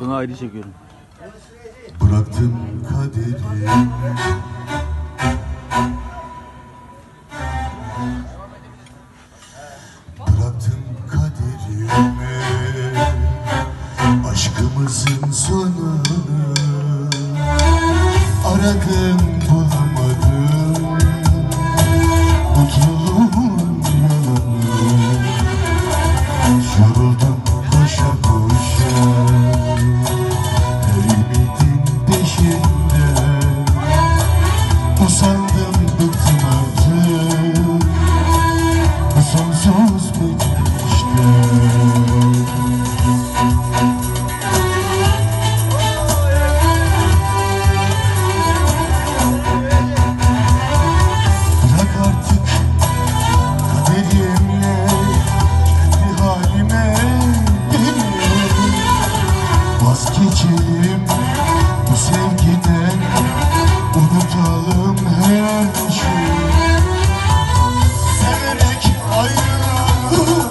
Bunu ayrı çekiyorum. Bıraktım kaderi Bıraktım kaderimi Aşkımızın sonunu Aradım Vazgeçelim bu sevgiden Unutalım her şeyi. Severek ayrılık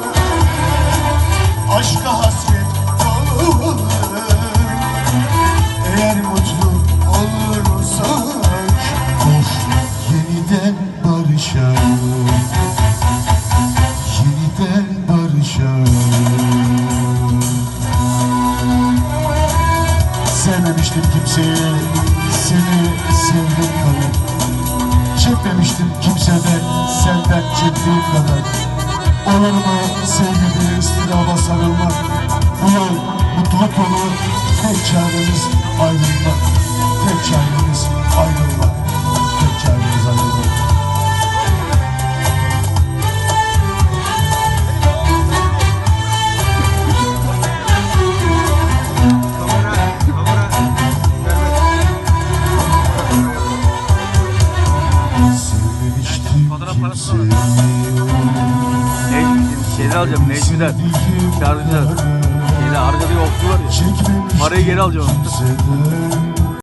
Aşka hasret dolu Eğer mutlu olursak Of yeniden barışalım. Yeniden barışalım Sevmemiştim kimseyi Seni sevdim kadar Çekmemiştim kimseden Senden çektiğim kadar. Olur mu sevgide istiraba sarılmak. Bu yol mutluluk yolu Tek çaremiz ayrılmak Sevmemiştim kimseyi Necmi, şeyden alacağım Necmi'den. Şarjıdan. Şeyde arkada bir okçu var ya. Parayı geri alacağım.